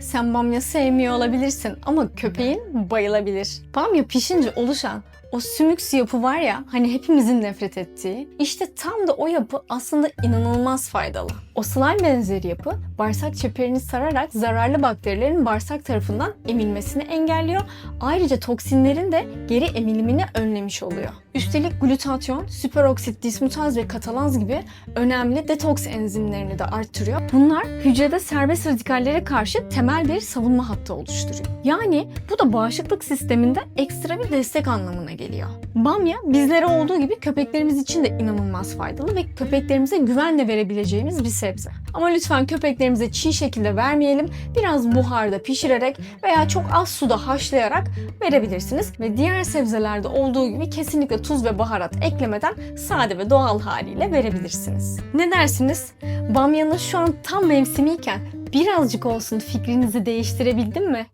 sen bamya sevmiyor olabilirsin ama köpeğin bayılabilir. Bamya pişince oluşan o sümüksü yapı var ya hani hepimizin nefret ettiği. işte tam da o yapı aslında inanılmaz faydalı. O slime benzeri yapı bağırsak çeperini sararak zararlı bakterilerin bağırsak tarafından emilmesini engelliyor. Ayrıca toksinlerin de geri emilimini önlemiş oluyor. Üstelik glutatyon, süperoksit dismutaz ve katalaz gibi önemli detoks enzimlerini de arttırıyor. Bunlar hücrede serbest radikallere karşı temel bir savunma hattı oluşturuyor. Yani bu da bağışıklık sisteminde ekstra bir destek anlamına geliyor. Bamya bizlere olduğu gibi köpeklerimiz için de inanılmaz faydalı ve köpeklerimize güvenle verebileceğimiz bir sebze. Ama lütfen köpeklerimize çiğ şekilde vermeyelim. Biraz buharda pişirerek veya çok az suda haşlayarak verebilirsiniz. Ve diğer sebzelerde olduğu gibi kesinlikle tuz ve baharat eklemeden sade ve doğal haliyle verebilirsiniz. Ne dersiniz? Bamyanın şu an tam mevsimiyken birazcık olsun fikrinizi değiştirebildim mi?